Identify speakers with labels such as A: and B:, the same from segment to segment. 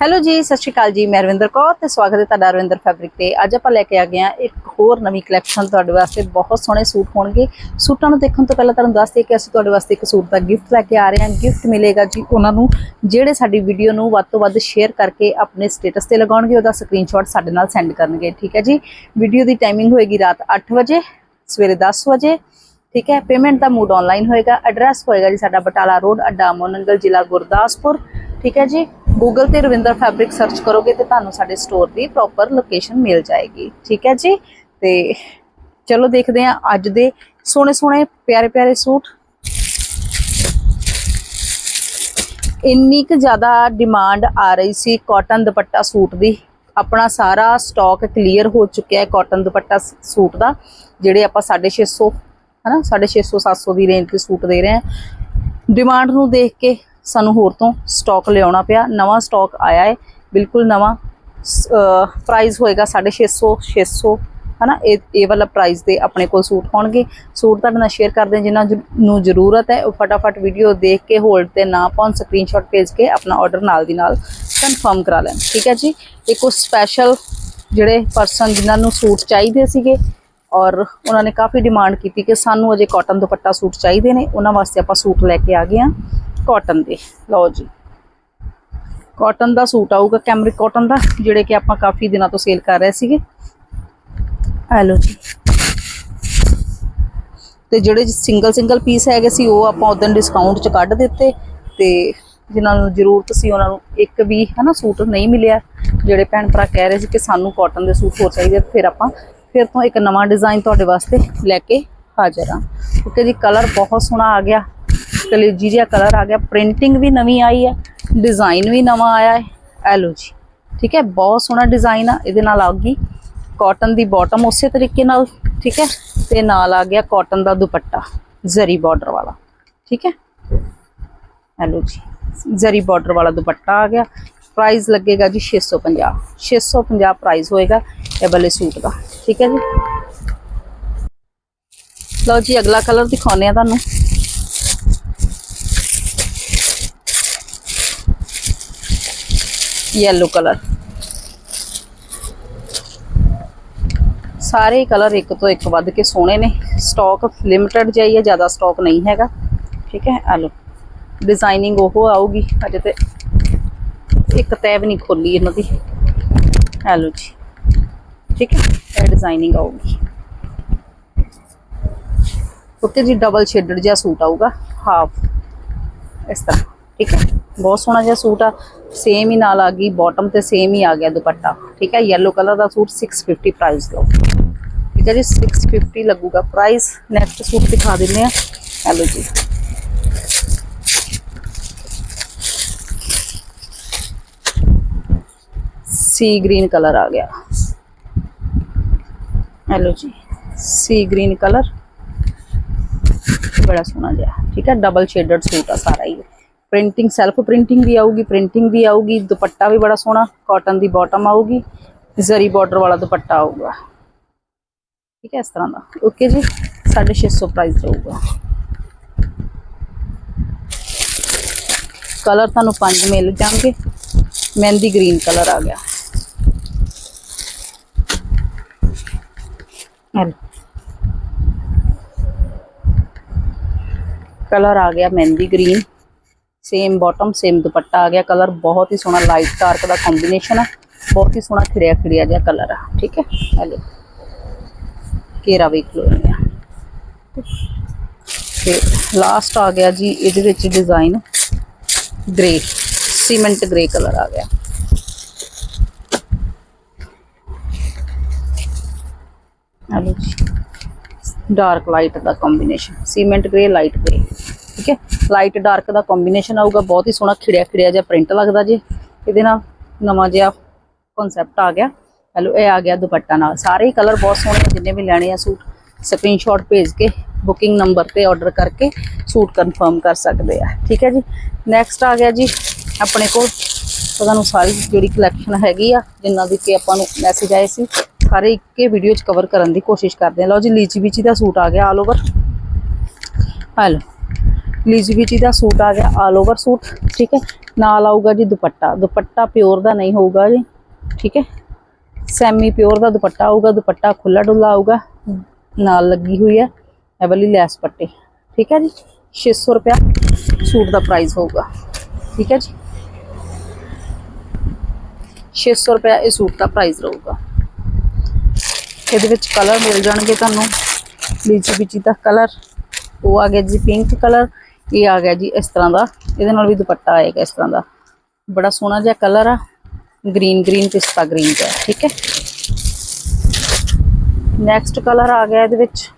A: Hello ਜੀ, ਸਤਿ ਸ਼੍ਰੀ ਅਕਾਲ ਜੀ, ਮੈਂ ਰਵਿੰਦਰ ਕੌਰ ਤੇ ਸਵਾਗਤ ਹੈ ਤੁਹਾਡਾ ਰਵਿੰਦਰ ਫੈਬਰਿਕ ਤੇ। ਅੱਜ ਆਪਾਂ ਲੈ ਕੇ ਆ ਗਏ ਹਾਂ ਇੱਕ ਹੋਰ ਨਵੀਂ ਕਲੈਕਸ਼ਨ ਤੁਹਾਡੇ ਵਾਸਤੇ, ਬਹੁਤ ਸੋਹਣੇ ਸੂਟ ਹੋਣਗੇ। ਸੂਟਾਂ ਨੂੰ ਦੇਖਣ ਤੋਂ ਪਹਿਲਾਂ ਤੁਹਾਨੂੰ ਦੱਸ ਦਈਏ ਕਿ ਅਸੀਂ ਤੁਹਾਡੇ ਵਾਸਤੇ ਇੱਕ ਸੂਟ ਦਾ ਗਿਫਟ ਲੈ ਕੇ ਆ ਰਹੇ ਹਾਂ। ਗਿਫਟ ਮਿਲੇਗਾ ਜੀ ਉਹਨਾਂ ਨੂੰ, ਜਿਹੜੇ ਸਾਡੀ ਵੀਡੀਓ ਨੂੰ ਵੱਧ ਤੋਂ ਵੱਧ ਸ਼ੇਅਰ ਕਰਕੇ ਆਪਣੇ ਸਟੇਟਸ ਤੇ ਲਗਾਉਣਗੇ, ਉਹਦਾ ਸਕਰੀਨਸ਼ਾਟ ਸਾਡੇ ਨਾਲ ਸੈਂਡ ਕਰਨਗੇ, ਠੀਕ ਹੈ ਜੀ? ਵੀਡੀਓ ਦੀ ਟਾਈਮਿੰਗ ਹੋਏਗੀ ਰਾਤ 8 ਵਜੇ, ਸਵੇਰੇ 10 ਵਜੇ, ਠੀਕ ਹੈ? ਪੇਮੈਂਟ ਦਾ ਮੂਡ ਆਨਲਾਈਨ ਹੋਏਗਾ। ਐਡਰੈਸ ਹੋਏਗਾ ਜੀ ਸਾਡਾ ਬਟਾਲਾ ਰੋਡ, ਅੱਡਾ ਮੋਨੰਗਲ, ਜ਼ਿਲ੍ਹਾ ਗੁਰਦਾਸਪੁਰ, ਠੀਕ ਹੈ ਜੀ? ਗੂਗਲ ਤੇ ਰਵਿੰਦਰ ਫੈਬਰਿਕ ਸਰਚ ਕਰੋਗੇ ਤੇ ਤੁਹਾਨੂੰ ਸਾਡੇ ਸਟੋਰ ਦੀ ਪ੍ਰੋਪਰ ਲੋਕੇਸ਼ਨ ਮਿਲ ਜਾਏਗੀ। ਠੀਕ ਹੈ ਜੀ? ਤੇ ਚਲੋ ਦੇਖਦੇ ਹਾਂ ਅੱਜ ਦੇ ਸੋਹਣੇ ਸੋਹਣੇ ਪਿਆਰੇ ਪਿਆਰੇ ਸੂਟ। ਇੰਨੀ ਕੁ ਜ਼ਿਆਦਾ ਡਿਮਾਂਡ ਆ ਰਹੀ ਸੀ ਕਾਟਨ ਦੁਪੱਟਾ ਸੂਟ ਦੀ। ਆਪਣਾ ਸਾਰਾ ਸਟਾਕ ਕਲੀਅਰ ਹੋ ਚੁੱਕਿਆ ਹੈ ਕਾਟਨ ਦੁਪੱਟਾ ਸੂਟ ਦਾ, ਜਿਹੜੇ ਆਪਾਂ 650 ਹਨਾ? 650 700 ਦੀ ਰੇਂਜ ਦੇ ਸੂਟ ਦੇ ਰਹੇ ਹਾਂ। ਡਿਮਾਂਡ ਨੂੰ ਦੇਖ ਕੇ ਸਾਨੂੰ ਹੋਰ ਤੋਂ ਸਟਾਕ ਲਿਆਉਣਾ ਪਿਆ। ਨਵਾਂ ਸਟਾਕ ਆਇਆ ਹੈ ਬਿਲਕੁਲ ਨਵਾਂ ਪ੍ਰਾਈਸ ਹੋਏਗਾ 650 600 ਹਨਾ? ਇਹ ਇਹ ਵਾਲਾ ਪ੍ਰਾਈਸ ਦੇ ਆਪਣੇ ਕੋਲ ਸੂਟ ਹੋਣਗੇ। ਸੂਟ ਤੁਹਾਡੇ ਨਾਲ ਸ਼ੇਅਰ ਕਰਦੇ ਹਾਂ, ਜਿਨ੍ਹਾਂ ਜ- ਨੂੰ ਜ਼ਰੂਰਤ ਹੈ, ਉਹ ਫਟਾਫਟ ਵੀਡੀਓ ਦੇਖ ਕੇ ਹੋਲਡ ਤੇ ਨਾ ਪਾਉਣ ਸਕਰੀਨਸ਼ਾਟ ਭੇਜ ਕੇ ਆਪਣਾ ਆਰਡਰ ਨਾਲ ਦੀ ਨਾਲ ਕਨਫਰਮ ਕਰਾ ਲੈਣ। ਠੀਕ ਹੈ ਜੀ? ਇੱਕ ਉਹ ਸਪੈਸ਼ਲ ਜਿਹੜੇ ਪਰਸਨ ਜਿਨ੍ਹਾਂ ਨੂੰ ਸੂਟ ਚਾਹੀਦੇ ਸੀਗੇ, ਔਰ ਉਹਨਾਂ ਨੇ ਕਾਫੀ ਡਿਮਾਂਡ ਕੀਤੀ ਕਿ ਸਾਨੂੰ ਅਜੇ ਕਾਟਨ ਦੁਪੱਟਾ ਸੂਟ ਚਾਹੀਦੇ ਨੇ, ਉਹਨਾਂ ਵਾਸਤੇ ਆਪਾਂ ਸੂਟ ਲੈ ਕੇ ਆ ਗਏ ਹਾਂ। ਕਾਟਨ ਦੇ। ਲਓ ਜੀ। ਕਾਟਨ ਦਾ ਸੂਟ ਆਊਗਾ ਕੈਮਰਿਕ ਕਾਟਨ ਦਾ, ਜਿਹੜੇ ਕਿ ਆਪਾਂ ਕਾਫੀ ਦਿਨਾਂ ਤੋਂ ਸੇਲ ਕਰ ਰਹੇ ਸੀਗੇ। ਆ ਲਓ ਜੀ। ਤੇ ਜਿਹੜੇ ਸਿੰਗਲ ਸਿੰਗਲ ਪੀਸ ਹੈਗੇ ਸੀ, ਉਹ ਆਪਾਂ ਉਦੋਂ ਡਿਸਕਾਊਂਟ ਚ ਕੱਢ ਦਿੱਤੇ ਤੇ ਜਿਨ੍ਹਾਂ ਨੂੰ ਜ਼ਰੂਰਤ ਸੀ, ਉਹਨਾਂ ਨੂੰ ਇੱਕ ਵੀ ਹਨਾ ਸੂਟ ਨਹੀਂ ਮਿਲਿਆ। ਜਿਹੜੇ ਭੈਣ ਭਰਾ ਕਹਿ ਰਹੇ ਸੀ ਕਿ ਸਾਨੂੰ ਕਾਟਨ ਦੇ ਸੂਟ ਹੋਰ ਚਾਹੀਦੇ, ਫਿਰ ਆਪਾਂ ਫਿਰ ਤੋਂ ਇੱਕ ਨਵਾਂ ਡਿਜ਼ਾਈਨ ਤੁਹਾਡੇ ਵਾਸਤੇ ਲੈ ਕੇ ਹਾਜ਼ਰ ਹਾਂ। ਓਕੇ ਜੀ ਕਲਰ ਬਹੁਤ ਸੋਹਣਾ ਆ ਗਿਆ। ਕਲੇਜੀ ਜਿਹਾ ਕਲਰ ਆ ਗਿਆ ਪ੍ਰਿੰਟਿੰਗ ਵੀ ਨਵੀਂ ਆਈ ਹੈ ਡਿਜ਼ਾਈਨ ਵੀ ਨਵਾਂ ਆਇਆ ਹੈ, ਇਹ ਲਓ ਜੀ, ਠੀਕ ਹੈ, ਬਹੁਤ ਸੋਹਣਾ ਡਿਜ਼ਾਈਨ ਆ, ਇਹਦੇ ਨਾਲ ਆਉਗੀ ਕਾਟਨ ਦੀ ਬਾਟਮ ਉਸੇ ਤਰੀਕੇ ਨਾਲ, ਠੀਕ ਹੈ, ਤੇ ਨਾਲ ਆ ਗਿਆ ਕਾਟਨ ਦਾ ਦੁਪੱਟਾ, ਜ਼ਰੀ ਬਾਰਡਰ ਵਾਲਾ, ਠੀਕ ਹੈ ਹੈਲੋ ਜੀ, ਜ਼ਰੀ ਬਾਰਡਰ ਵਾਲਾ ਦੁਪੱਟਾ ਆ ਗਿਆ ਪ੍ਰਾਈਸ ਲੱਗੇਗਾ ਜੀ 650 650 ਪ੍ਰਾਈਸ ਹੋਏਗਾ ਇਹ ਵਾਲੇ ਸੂਟ ਦਾ, ਠੀਕ ਹੈ ਜੀ। ਲਓ ਜੀ, ਅਗਲਾ ਕਲਰ ਦਿਖਾਉਂਦੇ ਆ ਤੁਹਾਨੂੰ। ਯੈਲੋ ਕਲਰ ਸਾਰੇ ਕਲਰ ਇੱਕ ਤੋਂ ਇੱਕ ਵੱਧ ਕੇ ਸੋਹਣੇ ਨੇ ਸਟਾਕ ਲਿਮਟਿਡ ਜਿਹਾ ਹੀ ਹੈ ਜ਼ਿਆਦਾ ਸਟਾਕ ਨਹੀਂ ਹੈਗਾ ਠੀਕ ਹੈ ਆ ਲਓ ਡਿਜ਼ਾਈਨਿੰਗ ਉਹ ਆਊਗੀ ਅਜੇ ਤੇ ਇੱਕ ਤੈਅ ਵੀ ਨਹੀਂ ਖੋਲੀ ਇਹਨਾਂ ਦੀ ਆ ਲਓ ਜੀ ਠੀਕ ਹੈ ਇਹ ਡਿਜ਼ਾਈਨਿੰਗ ਆਊਗੀ ਓਕੇ ਜੀ ਡਬਲ ਸ਼ੇਡਡ ਜਿਹਾ ਸੂਟ ਆਊਗਾ ਹਾਫ ਇਸ ਤਰ੍ਹਾਂ ਠੀਕ ਹੈ ਬਹੁਤ ਸੋਹਣਾ ਜਿਹਾ ਸੂਟ ਆ ਸੇਮ ਹੀ ਨਾਲ ਆ ਗਈ ਬਾਟਮ ਤੇ ਸੇਮ ਹੀ ਆ ਗਿਆ ਦੁਪੱਟਾ ਠੀਕ ਹੈ yellow ਕਲਰ ਦਾ ਸੂਟ 650 ਪ੍ਰਾਈਸ ਲਓ ਠੀਕ ਹੈ ਜੀ 650 ਲੱਗੂਗਾ ਪ੍ਰਾਈਸ ਨੈਕਸਟ ਸੂਟ ਦਿਖਾ ਦਿੰਦੇ ਆ ਹੈਲੋ ਜੀ ਸੀ ਗ੍ਰੀਨ ਕਲਰ ਆ ਗਿਆ ਹੈਲੋ ਜੀ ਸੀ ਗ੍ਰੀਨ ਕਲਰ ਬੜਾ ਸੋਹਣਾ ਜਿਹਾ ਠੀਕ ਹੈ ਡਬਲ ਸ਼ੇਡਡ ਸੂਟ ਆ ਸਾਰਾ ਹੀ ਪ੍ਰਿੰਟਿੰਗ ਸੈਲਫ ਪ੍ਰਿੰਟਿੰਗ ਵੀ ਆਊਗੀ ਪ੍ਰਿੰਟਿੰਗ ਵੀ ਆਊਗੀ, ਦੁਪੱਟਾ ਵੀ ਬੜਾ ਸੋਹਣਾ ਕਾਟਨ ਦੀ ਬਾਟਮ ਆਊਗੀ ਜ਼ਰੀ ਬਾਰਡਰ ਵਾਲਾ ਦੁਪੱਟਾ ਆਊਗਾ। ਠੀਕ ਹੈ, ਇਸ ਤਰ੍ਹਾਂ ਦਾ। ਓਕੇ ਜੀ 650 ਪ੍ਰਾਈਸ ਰਹੂਗਾ। ਕਲਰ ਤੁਹਾਨੂੰ ਪੰਜ ਮਿਲ ਜਾਣਗੇ। ਮਹਿੰਦੀ ਗ੍ਰੀਨ ਕਲਰ ਆ ਗਿਆ। ਕਲਰ ਆ ਗਿਆ ਮਹਿੰਦੀ ਗ੍ਰੀਨ ਸੇਮ ਬਾਟਮ ਸੇਮ ਦੁਪੱਟਾ ਆ ਗਿਆ ਕਲਰ ਬਹੁਤ ਹੀ ਸੋਹਣਾ ਲਾਈਟ ਡਾਰਕ ਦਾ ਕੰਬੀਨੇਸ਼ਨ ਹੈ ਬਹੁਤ ਹੀ ਸੋਹਣਾ ਖਿੜਿਆ ਖਿੜਿਆ ਜਿਹਾ ਕਲਰ ਆ ਠੀਕ ਹੈ ਹੈਲੋ ਕੇਰਾ ਵੇਖ ਲਓ ਇਹ ਤੇ ਲਾਸਟ ਆ ਗਿਆ ਜੀ ਇਹਦੇ ਵਿੱਚ design grey cement grey colour ਆ ਗਿਆ ਹੈਲੋ ਜੀ ਡਾਰਕ ਲਾਈਟ ਦਾ combination cement grey light grey ਠੀਕ ਹੈ ਲਾਈਟ ਡਾਰਕ ਦਾ ਕੰਬੀਨੇਸ਼ਨ ਆਊਗਾ, ਬਹੁਤ ਹੀ ਸੋਹਣਾ ਖਿੜਿਆ ਖਿੜਿਆ ਜਿਹਾ ਪ੍ਰਿੰਟ ਲੱਗਦਾ ਜੀ। ਇਹਦੇ ਨਾਲ ਨਵਾਂ ਜਿਹਾ ਕਨਸੈਪਟ ਆ ਗਿਆ। ਹੈਲੋ ਇਹ ਆ ਗਿਆ ਦੁਪੱਟਾ ਨਾਲ। ਸਾਰੇ ਹੀ ਕਲਰ ਬਹੁਤ ਸੋਹਣੇ ਜਿੰਨੇ ਵੀ ਲੈਣੇ ਆ ਸੂਟ ਸਕਰੀਨਸ਼ਾਟ ਭੇਜ ਕੇ ਬੁਕਿੰਗ ਨੰਬਰ ਤੇ ਆਰਡਰ ਕਰਕੇ ਸੂਟ ਕਨਫਰਮ ਕਰ ਸਕਦੇ ਆ। ਠੀਕ ਹੈ ਜੀ? ਨੈਕਸਟ ਆ ਗਿਆ ਜੀ, ਆਪਣੇ ਕੋਲ ਤੁਹਾਨੂੰ ਸਾਰੀ ਜਿਹੜੀ ਕਲੈਕਸ਼ਨ ਹੈਗੀ ਆ, ਜਿੰਨਾਂ ਦੀ ਕਿ ਆਪਾਂ ਨੂੰ ਮੈਸੇਜ ਆਏ ਸੀ, ਸਾਰੇ ਇੱਕੇ ਵੀਡੀਓ ਚ ਕਵਰ ਕਰਨ ਦੀ ਕੋਸ਼ਿਸ਼ ਕਰਦੇ ਹਾਂ ਲਓ ਜੀ ਲੀਚੀ ਵਿਚੀ ਦਾ ਸੂਟ ਆ ਗਿਆ ਆਲ ਓਵਰ ਹੈਲੋ ਲੀਚੀ ਵਿਚੀ ਦਾ ਸੂਟ ਆ ਗਿਆ ਆਲ ਓਵਰ ਸੂਟ, ਠੀਕ ਹੈ? ਨਾਲ ਆਊਗਾ ਜੀ ਦੁਪੱਟਾ। ਦੁਪੱਟਾ ਪਿਓਰ ਦਾ ਨਹੀਂ ਹੋਊਗਾ ਜੀ, ਠੀਕ ਹੈ? ਸੈਮੀ ਪਿਓਰ ਦਾ ਦੁਪੱਟਾ ਆਊਗਾ, ਦੁਪੱਟਾ ਖੁੱਲਾ ਡੁੱਲਾ ਆਊਗਾ, ਨਾਲ ਲੱਗੀ ਹੋਈ ਹੈ ਇਹ ਵਾਲੀ ਲੈਸ ਪੱਟੀ, ਠੀਕ ਹੈ ਜੀ? 600 ਰੁਪਿਆ ਸੂਟ ਦਾ ਪ੍ਰਾਈਸ ਹੋਊਗਾ, ਠੀਕ ਹੈ ਜੀ? 600 ਰੁਪਿਆ ਇਹ ਸੂਟ ਦਾ ਪ੍ਰਾਈਸ ਰਹੂਗਾ। ਇਹਦੇ ਵਿੱਚ ਕਲਰ ਮਿਲ ਜਾਣਗੇ ਤੁਹਾਨੂੰ। ਲੀਚੀ ਪਿਚੀ ਦਾ ਕਲਰ ਉਹ ਆ ਗਿਆ ਜੀ ਪਿੰਕ ਕਲਰ ਇਹ ਆ ਗਿਆ ਜੀ ਇਸ ਤਰ੍ਹਾਂ ਦਾ। ਇਹਦੇ ਨਾਲ ਵੀ ਦੁਪੱਟਾ ਆਏਗਾ ਇਸ ਤਰ੍ਹਾਂ ਦਾ। ਬੜਾ ਸੋਹਣਾ ਜਿਹਾ ਕਲਰ ਆ। ਗ੍ਰੀਨ ਗ੍ਰੀਨ ਪਿਸਤਾ ਗ੍ਰੀਨ ਦਾ ਠੀਕ ਹੈ? ਨੈਕਸਟ ਕਲਰ ਆ ਗਿਆ ਇਹਦੇ ਵਿੱਚ।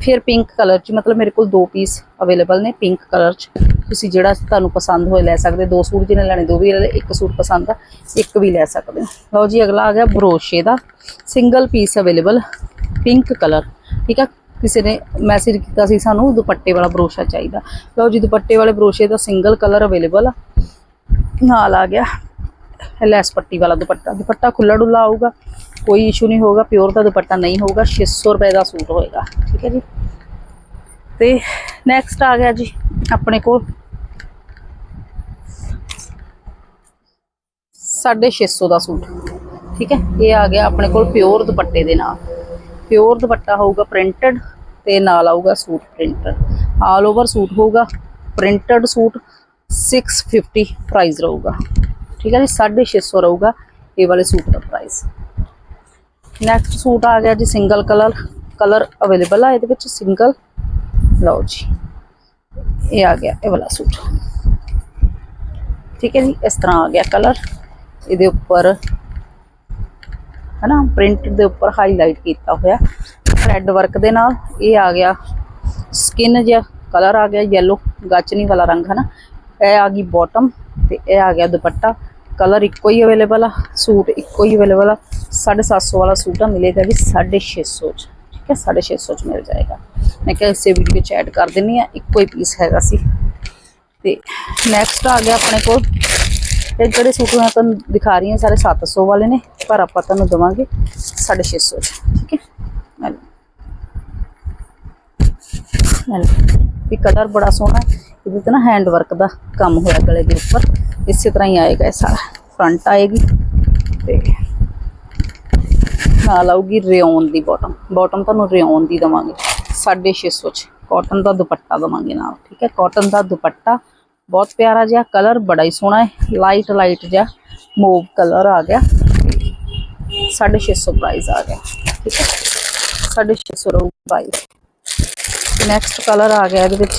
A: ਫਿਰ ਪਿੰਕ ਕਲਰ ਚ, ਮਤਲਬ ਮੇਰੇ ਕੋਲ ਦੋ ਪੀਸ ਅਵੇਲੇਬਲ ਨੇ ਪਿੰਕ ਕਲਰ ਚ। ਤੁਸੀਂ ਜਿਹੜਾ ਤੁਹਾਨੂੰ ਪਸੰਦ ਹੋਏ ਲੈ ਸਕਦੇ ਦੋ ਸੂਟ ਜਿਹਨੇ ਲੈਣੇ, ਦੋ ਵੀ ਇੱਕ ਸੂਟ ਪਸੰਦ ਆ, ਇੱਕ ਵੀ ਲੈ ਸਕਦੇ ਲਓ ਜੀ, ਅਗਲਾ ਆ ਗਿਆ ਬਰੋਸ਼ੇ ਦਾ। Single piece available pink colour ਠੀਕ ਆ? ਕਿਸੇ ਨੇ ਮੈਸੇਜ ਕੀਤਾ ਸੀ, ਸਾਨੂੰ ਦੁਪੱਟੇ ਵਾਲਾ ਬਰੋਸ਼ਾ ਚਾਹੀਦਾ। ਲਓ ਜੀ, ਦੁਪੱਟੇ ਵਾਲੇ ਬਰੋਸ਼ੇ ਦਾ ਸਿੰਗਲ ਕਲਰ ਅਵੇਲੇਬਲ ਆ। ਨਾਲ ਆ ਗਿਆ ਇਹ ਲੈਸ ਪੱਟੀ ਵਾਲਾ ਦੁਪੱਟਾ। ਦੁਪੱਟਾ ਖੁੱਲਾ ਡੁੱਲਾ ਆਊਗਾ, ਕੋਈ ਇਸ਼ੂ ਨਹੀਂ ਹੋਗਾ ਪਿਓਰ ਦਾ ਦੁਪੱਟਾ ਨਹੀਂ ਹੋਊਗਾ 600 ਰੁਪਏ ਦਾ ਸੂਟ ਹੋਏਗਾ। ਠੀਕ ਹੈ ਜੀ? ਤੇ ਨੈਕਸਟ ਆ ਗਿਆ ਜੀ, ਆਪਣੇ ਕੋਲ। 650 ਦਾ ਸੂਟ। ਠੀਕ ਹੈ? ਇਹ ਆ ਗਿਆ ਆਪਣੇ ਕੋਲ ਪਿਓਰ ਦੁਪੱਟੇ ਦੇ ਨਾਲ। ਪਿਓਰ ਦੁਪੱਟਾ ਹੋਊਗਾ ਪ੍ਰਿੰਟਡ ਤੇ ਨਾਲ ਆਊਗਾ suit printed. All over suit ਹੋਊਗਾ, ਪ੍ਰਿੰਟਡ ਸੂਟ 650 ਪ੍ਰਾਈਸ ਰਹੂਗਾ। ਠੀਕ ਹੈ ਜੀ 650 ਰਹੂਗਾ ਇਹ ਵਾਲੇ ਸੂਟ ਦਾ ਪ੍ਰਾਈਸ ਨੈਕਸਟ ਸੂਟ ਆ ਗਿਆ ਜੀ ਸਿੰਗਲ ਕਲਰ ਕਲਰ ਅਵੇਲੇਬਲ ਆ ਇਹਦੇ ਵਿੱਚ ਸਿੰਗਲ ਲਓ ਜੀ, ਇਹ ਆ ਗਿਆ ਇਹ ਵਾਲਾ ਸੂਟ। ਠੀਕ ਹੈ ਜੀ, ਇਸ ਤਰ੍ਹਾਂ ਆ ਗਿਆ ਕਲਰ ਇਹਦੇ ਉੱਪਰ, ਹਨਾ ਪ੍ਰਿੰਟ ਦੇ ਉੱਪਰ ਹਾਈਲਾਈਟ ਕੀਤਾ ਹੋਇਆ। ਥ੍ਰੈਡ ਵਰਕ ਦੇ ਨਾਲ ਇਹ ਆ ਗਿਆ। ਸਕਿਨ ਜਿਹਾ ਕਲਰ ਆ ਗਿਆ yellow ਗਾਚਨੀ ਵਾਲਾ ਰੰਗ, ਹਨਾ? ਇਹ ਆ ਗਈ ਬਾਟਮ ਤੇ ਇਹ ਆ ਗਿਆ ਦੁਪੱਟਾ। ਕਲਰ ਇੱਕੋ ਹੀ ਅਵੇਲੇਬਲ ਆ, ਸੂਟ ਇੱਕੋ ਹੀ ਅਵੇਲੇਬਲ ਆ। 750 ਵਾਲਾ ਸੂਟ ਆ, ਮਿਲੇਗਾ ਜੀ 650 ਚ, ਠੀਕ ਹੈ? 650 ਚ ਮਿਲ ਜਾਏਗਾ। ਮੈਂ ਕਿਹਾ ਇਸੇ ਵੀਡੀਓ ਚ ਐਡ ਕਰ ਦਿੰਨੀ ਆ, ਇੱਕੋ ਹੀ ਪੀਸ ਹੈਗਾ ਸੀ। ਤੇ ਨੈਕਸਟ ਆ ਗਿਆ ਆਪਣੇ ਕੋਲ। ਇਹ ਜਿਹੜੇ ਸੂਟ ਮੈਂ ਤੁਹਾਨੂੰ ਦਿਖਾ ਰਹੀ ਹਾਂ ਸਾਰੇ 700 ਵਾਲੇ ਨੇ, ਪਰ ਆਪਾਂ ਤੁਹਾਨੂੰ ਦਵਾਂਗੇ 650 ਚ, ਠੀਕ ਹੈ? ਲੈ ਕਲਰ ਬੜਾ ਸੋਹਣਾ ਇਹਦੇ ਤੇ ਨਾ ਹੈਂਡ ਵਰਕ ਦਾ ਕੰਮ ਹੋਇਆ ਗਲੇ ਦੇ ਉੱਪਰ। ਇਸੇ ਤਰ੍ਹਾਂ ਹੀ ਆਏਗਾ ਇਹ ਸਾਰਾ। ਫਰੰਟ ਆਏਗੀ ਤੇ ਨਾਲ ਆਊਗੀ ਰਿਓਨ ਦੀ ਬਾਟਮ ਬਾਟਮ ਤੁਹਾਨੂੰ ਰਿਓਨ ਦੀ ਦਵਾਂਗੇ। 650 ਚ। ਕਾਟਨ ਦਾ ਦੁਪੱਟਾ ਦਵਾਂਗੇ ਨਾਲ, ਠੀਕ ਹੈ? ਕਾਟਨ ਦਾ ਦੁਪੱਟਾ ਬਹੁਤ ਪਿਆਰਾ ਜਿਹਾ। ਕਲਰ ਬੜਾ ਹੀ ਸੋਹਣਾ ਹੈ। ਲਾਈਟ ਲਾਈਟ ਜਿਹਾ। ਮੂਵ ਕਲਰ ਆ ਗਿਆ। 650 ਪ੍ਰਾਈਸ ਆ ਗਿਆ। ਠੀਕ ਹੈ? 650 ਰਹੂਗਾ ਪ੍ਰਾਈਸ ਨੈਕਸਟ ਕਲਰ ਆ ਗਿਆ ਇਹਦੇ ਵਿੱਚ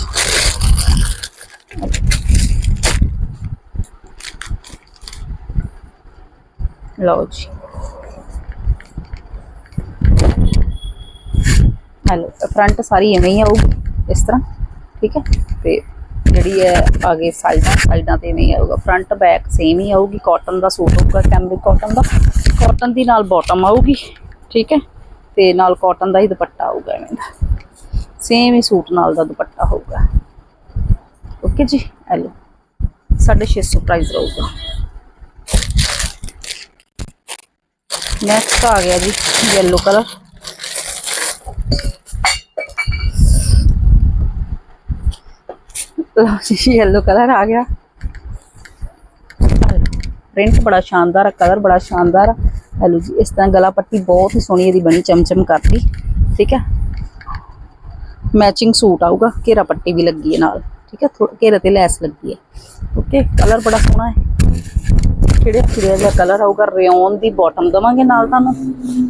A: ਲਓ ਜੀ ਹੈਲੋ ਫਰੰਟ ਸਾਰੀ ਐਵੇਂ ਹੀ ਆਊਗੀ ਇਸ ਤਰ੍ਹਾਂ ਠੀਕ ਹੈ ਤੇ ਜਿਹੜੀ ਹੈ ਆਗੇ ਸਾਈਡਾਂ ਸਾਈਡਾਂ ਤੇ ਨਹੀਂ ਆਊਗਾ ਫਰੰਟ ਬੈਕ ਸੇਮ ਹੀ ਆਊਗੀ ਕਾਟਨ ਦਾ ਸੂਟ ਹੋਊਗਾ ਕੈਮਰਿਕ ਕਾਟਨ ਦਾ ਕਾਟਨ ਦੀ ਨਾਲ ਬਾਟਮ ਆਊਗੀ ਠੀਕ ਹੈ ਤੇ ਨਾਲ ਕਾਟਨ ਦਾ ਹੀ ਦੁਪੱਟਾ ਆਊਗਾ ਐਵੇਂ ਦਾ ਸੇਮ ਹੀ ਸੂਟ ਨਾਲ ਦਾ ਦੁਪੱਟਾ ਹੋਊਗਾ। ਓਕੇ ਜੀ ਹੈਲੋ 650 ਪ੍ਰਾਈਸ ਰਹੂਗਾ। ਨੈਕਸਟ ਆ ਗਿਆ ਜੀ, yellow ਕਲਰ ਲਓ ਜੀ, yellow ਕਲਰ ਆ ਗਿਆ। ਪ੍ਰਿੰਟ ਬੜਾ ਸ਼ਾਨਦਾਰ ਹੈ ਕਲਰ ਬੜਾ ਸ਼ਾਨਦਾਰ ਹੈ ਹੈਲੋ ਜੀ, ਇਸ ਤਰ੍ਹਾਂ ਗਲਾ ਪੱਟੀ ਬਹੁਤ ਹੀ ਸੋਹਣੀ ਇਹਦੀ ਬਣੀ, ਚਮਚਮ ਕਰਦੀ ਠੀਕ ਹੈ ਮੈਚਿੰਗ ਸੂਟ ਆਊਗਾ ਘੇਰਾ ਪੱਟੀ ਵੀ ਲੱਗੀ ਹੈ ਨਾਲ ਠੀਕ ਹੈ ਥੋੜਾ ਘੇਰੇ ਤੇ ਲੈਸ ਲੱਗੀ ਹੈ ਓਕੇ ਕਲਰ ਬੜਾ ਸੋਹਣਾ ਹੈ ਕਿਹੜੇ ਕਿਹੜੇ ਜਿਹਾ ਕਲਰ ਆਊਗਾ ਰਿਓਨ ਦੀ ਬਾਟਮ ਦਵਾਂਗੇ ਨਾਲ ਤੁਹਾਨੂੰ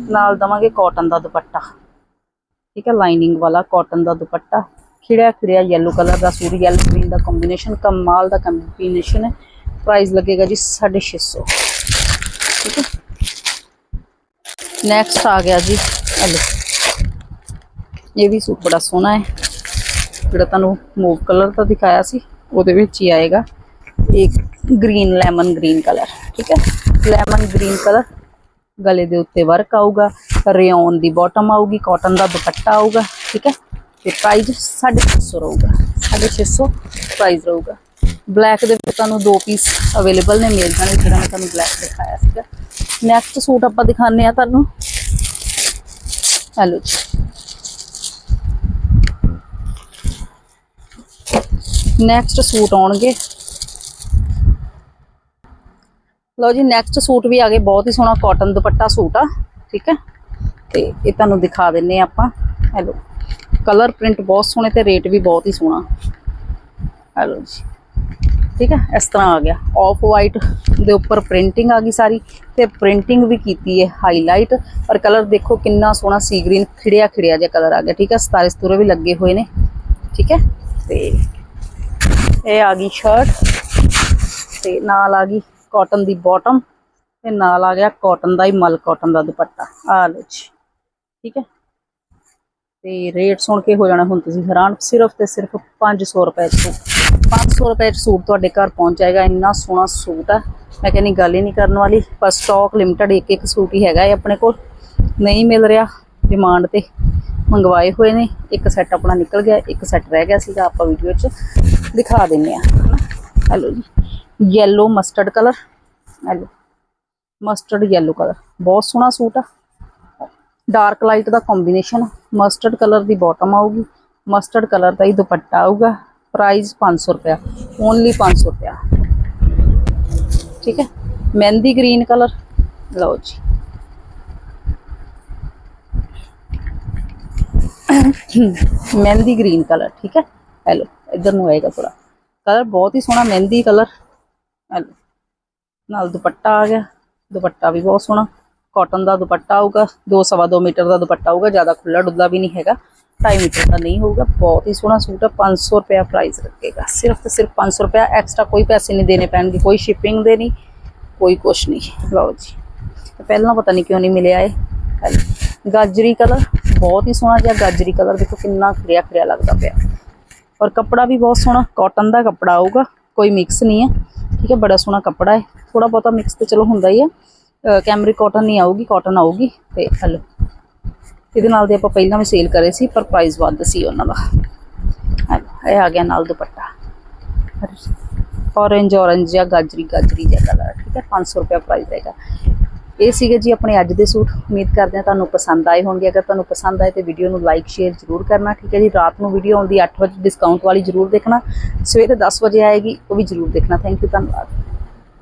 A: ਨਾਲ ਦਵਾਂਗੇ ਕਾਟਨ ਦਾ ਦੁਪੱਟਾ ਠੀਕ ਹੈ ਲਾਈਨਿੰਗ ਵਾਲਾ ਕਾਟਨ ਦਾ ਦੁਪੱਟਾ ਖਿੜਿਆ ਖਿੜਿਆ yellow ਕਲਰ ਦਾ ਸੂਟ yellow green ਦਾ ਕੰਬੀਨੇਸ਼ਨ ਕਮਾਲ ਦਾ ਕੰਬੀਨੇਸ਼ਨ ਹੈ ਪ੍ਰਾਈਸ ਲੱਗੇਗਾ ਜੀ 650 ਠੀਕ ਹੈ ਨੈਕਸਟ ਆ ਗਿਆ ਜੀ ਹਲੋ ਇਹ ਵੀ ਸੂਟ ਬੜਾ ਸੋਹਣਾ ਹੈ। ਜਿਹੜਾ ਤੁਹਾਨੂੰ ਮੂਵ ਕਲਰ ਦਾ ਦਿਖਾਇਆ ਸੀ, ਉਹਦੇ ਵਿੱਚ ਹੀ ਆਏਗਾ। ਇੱਕ ਗ੍ਰੀਨ ਲੈਮਨ ਗ੍ਰੀਨ ਕਲਰ ਠੀਕ ਹੈ? ਲੈਮਨ ਗ੍ਰੀਨ ਕਲਰ ਗਲੇ ਦੇ ਉੱਤੇ ਵਰਕ ਆਊਗਾ ਰਿਓਨ ਦੀ ਬਾਟਮ ਆਊਗੀ ਕਾਟਨ ਦਾ ਦੁਪੱਟਾ ਆਊਗਾ, ਠੀਕ ਹੈ? ਤੇ ਪ੍ਰਾਈਸ 650 ਰਹੂਗਾ। 650 ਪ੍ਰਾਈਸ ਰਹੂਗਾ। ਬਲੈਕ ਦੇ ਵਿੱਚ ਤੁਹਾਨੂੰ ਦੋ ਪੀਸ ਅਵੇਲੇਬਲ ਨੇ, ਮਿਲ ਜਾਣੇ ਜਿਹੜਾ ਮੈਂ ਤੁਹਾਨੂੰ ਬਲੈਕ ਦਿਖਾਇਆ ਸੀਗਾ। ਨੈਕਸਟ ਸੂਟ ਆਪਾਂ ਦਿਖਾਣੇ ਆ ਤੁਹਾਨੂੰ। ਹੈਲੋ ਜੀ। ਨੈਕਸਟ ਸੂਟ ਆਉਣਗੇ। ਲਓ ਜੀ ਨੈਕਸਟ ਸੂਟ ਵੀ ਆ ਗਏ, ਬਹੁਤ ਹੀ ਸੋਹਣਾ ਕਾਟਨ ਦੁਪੱਟਾ ਸੂਟ ਆ, ਠੀਕ ਹੈ? ਤੇ ਇਹ ਤੁਹਾਨੂੰ ਦਿਖਾ ਦਿੰਨੇ ਆ ਆਪਾਂ। ਹੈਲੋ ਕਲਰ ਪ੍ਰਿੰਟ ਬਹੁਤ ਸੋਹਣੇ ਤੇ ਰੇਟ ਵੀ ਬਹੁਤ ਹੀ ਸੋਹਣਾ। ਹੈਲੋ ਜੀ, ਠੀਕ ਹੈ? ਇਸ ਤਰ੍ਹਾਂ ਆ ਗਿਆ। ਆਫ ਵਾਈਟ ਦੇ ਉੱਪਰ ਪ੍ਰਿੰਟਿੰਗ ਆ ਗਈ ਸਾਰੀ ਤੇ ਪ੍ਰਿੰਟਿੰਗ ਵੀ ਕੀਤੀ ਹੈ ਹਾਈਲਾਈਟ ਔਰ ਕਲਰ ਦੇਖੋ ਕਿੰਨਾ ਸੋਹਣਾ ਸੀ ਗ੍ਰੀਨ ਖਿੜਿਆ ਖਿੜਿਆ ਜਿਹਾ ਕਲਰ ਆ ਗਿਆ, ਠੀਕ ਹੈ? ਸਤਾਰੇ ਸਤੂਰੇ ਵੀ ਲੱਗੇ ਹੋਏ ਨੇ, ਠੀਕ ਹੈ? ਤੇ ਇਹ ਆ ਗਈ ਸ਼ਰਟ ਤੇ ਨਾਲ ਆ ਗਈ ਕਾਟਨ ਦੀ ਬਾਟਮ ਤੇ ਨਾਲ ਆ ਗਿਆ ਕਾਟਨ ਦਾ ਹੀ ਮਲ ਕਾਟਨ ਦਾ ਦੁਪੱਟਾ। ਆ ਲਓ ਜੀ, ਠੀਕ ਹੈ? ਤੇ ਰੇਟ ਸੁਣ ਕੇ ਹੋ ਜਾਣਾ ਹੁਣ ਤੁਸੀਂ ਹੈਰਾਨ, ਸਿਰਫ ਤੇ ਸਿਰਫ 500 ਰੁਪਏ ਚ ਸੂਟ। 500 ਰੁਪਏ ਚ ਸੂਟ ਤੁਹਾਡੇ ਘਰ ਪਹੁੰਚ ਜਾਏਗਾ, ਇੰਨਾ ਸੋਹਣਾ ਸੂਟ ਆ। ਮੈਂ ਕਹਿੰਦੀ ਗੱਲ ਹੀ ਨਹੀਂ ਕਰਨ ਵਾਲੀ, ਪਰ ਸਟਾਕ ਲਿਮਟਡ ਇੱਕ ਇੱਕ ਸੂਟ ਹੀ ਹੈਗਾ ਹੈ ਆਪਣੇ ਕੋਲ। ਨਹੀਂ ਮਿਲ ਰਿਹਾ ਡਿਮਾਂਡ ਤੇ। ਮੰਗਵਾਏ ਹੋਏ ਨੇ। ਇੱਕ ਸੈੱਟ ਆਪਣਾ ਨਿਕਲ ਗਿਆ, ਇੱਕ ਸੈੱਟ ਰਹਿ ਗਿਆ ਸੀਗਾ ਆਪਾਂ ਵੀਡੀਓ 'ਚ। ਦਿਖਾ ਦਿੰਨੇ ਆ। ਹੈਲੋ ਜੀ। Yellow mustard colour hello. Mustard yellow colour ਬਹੁਤ ਸੋਹਣਾ ਸੂਟ ਆ। ਡਾਰਕ ਲਾਈਟ ਦਾ ਕੰਬੀਨੇਸ਼ਨ ਮਸਟਰਡ ਕਲਰ ਦੀ ਬਾਟਮ ਆਊਗੀ। ਮਸਟਰਡ ਕਲਰ ਦਾ ਹੀ ਦੁਪੱਟਾ ਆਊਗਾ। ਪ੍ਰਾਈਸ 500 ਰੁਪਇਆ। ਓਨਲੀ 500 ਰੁਪਇਆ। ਠੀਕ ਹੈ। ਮਹਿੰਦੀ ਗ੍ਰੀਨ ਕਲਰ ਲਓ ਜੀ। ਮਹਿੰਦੀ ਗ੍ਰੀਨ ਕਲਰ ਠੀਕ ਹੈ ਹੈਲੋ ਇਧਰ ਨੂੰ ਆਏਗਾ ਥੋੜਾ ਕਲਰ ਬਹੁਤ ਹੀ ਸੋਹਣਾ ਮਹਿੰਦੀ ਕਲਰ ਹੈਲੋ ਨਾਲ ਦੁਪੱਟਾ ਆ ਗਿਆ ਦੁਪੱਟਾ ਵੀ ਬਹੁਤ ਸੋਹਣਾ ਕਾਟਨ ਦਾ ਦੁਪੱਟਾ ਆਊਗਾ 2.5 ਮੀਟਰ ਦਾ ਦੁਪੱਟਾ ਆਊਗਾ ਜ਼ਿਆਦਾ ਖੁੱਲਾ ਡੁੱਲਾ ਵੀ ਨਹੀਂ ਹੈਗਾ 2.5 ਮੀਟਰ ਦਾ ਨਹੀਂ ਹੋਊਗਾ ਬਹੁਤ ਹੀ ਸੋਹਣਾ ਸੂਟ ਹੈ 500 ਰੁਪਇਆ ਪ੍ਰਾਈਸ ਰੱਖੇਗਾ ਸਿਰਫ ਤੇ ਸਿਰਫ 500 ਰੁਪਇਆ ਐਕਸਟਰਾ ਕੋਈ ਪੈਸੇ ਨਹੀਂ ਦੇਣੇ ਪੈਣਗੇ ਕੋਈ ਸ਼ਿਪਿੰਗ ਦੇ ਨਹੀਂ ਕੋਈ ਕੁਛ ਨਹੀਂ ਲਓ ਜੀ ਤੇ ਪਹਿਲਾਂ ਪਤਾ ਨਹੀਂ ਕਿਉਂ ਨਹੀਂ ਮਿਲਿਆ ਇਹ ਹੈਲੋ। ਗਾਜਰੀ ਕਲਰ ਬਹੁਤ ਹੀ ਸੋਹਣਾ ਜਿਹਾ ਗਾਜਰੀ ਕਲਰ ਦੇਖੋ ਕਿੰਨਾ ਖਰਿਆ ਖਰਿਆ ਲੱਗਦਾ ਪਿਆ। ਔਰ ਕੱਪੜਾ ਵੀ ਬਹੁਤ ਸੋਹਣਾ ਕਾਟਨ ਦਾ ਕੱਪੜਾ ਆਊਗਾ, ਕੋਈ ਮਿਕਸ ਨਹੀਂ ਹੈ। ਠੀਕ ਹੈ, ਬੜਾ ਸੋਹਣਾ ਕੱਪੜਾ ਹੈ। ਥੋੜਾ ਬਹੁਤਾ ਮਿਕਸ ਤੇ ਚਲੋ ਹੁੰਦਾ ਹੀ ਹੈ। ਕੈਮਰਿਕ ਕਾਟਨ ਨਹੀਂ ਆਊਗੀ ਕਾਟਨ ਆਊਗੀ ਤੇ ਹਲੋ। ਇਹਦੇ ਨਾਲ ਦੇ ਆਪਾਂ ਪਹਿਲਾਂ ਵੀ ਸੇਲ ਕਰੇ ਸੀ, ਪਰ ਪ੍ਰਾਈਸ ਵੱਧ ਸੀ ਉਹਨਾਂ ਦਾ। ਹੈਲੋ, ਇਹ ਆ ਗਿਆ ਨਾਲ ਦੁਪੱਟਾ। ਔਰੇਂਜ ਔਰੇਂਜ ਜਾਂ ਗਾਜਰੀ ਗਾਜਰੀ ਜਿਹਾ ਕਲਰ ਠੀਕ ਹੈ 500 ਰੁਪਏ ਪ੍ਰਾਈਸ ਰਹੇਗਾ ਇਹ ਸੀਗੇ ਜੀ ਆਪਣੇ ਅੱਜ ਦੇ ਸੂਟ। ਉਮੀਦ ਕਰਦੇ ਹਾਂ ਤੁਹਾਨੂੰ ਪਸੰਦ ਆਏ ਹੋਣਗੇ। ਅਗਰ ਤੁਹਾਨੂੰ ਪਸੰਦ ਆਏ ਤੇ ਵੀਡੀਓ ਨੂੰ ਲਾਈਕ ਸ਼ੇਅਰ ਜ਼ਰੂਰ ਕਰਨਾ, ਠੀਕ ਹੈ ਜੀ? ਰਾਤ ਨੂੰ ਵੀਡੀਓ ਆਉਂਦੀ 8 ਵਜੇ ਡਿਸਕਾਊਂਟ ਵਾਲੀ ਜ਼ਰੂਰ ਦੇਖਣਾ। ਸਵੇਰੇ 10 ਵਜੇ ਆਏਗੀ, ਉਹ ਵੀ ਜ਼ਰੂਰ ਦੇਖਣਾ। ਥੈਂਕ ਯੂ ਧੰਨਵਾਦ।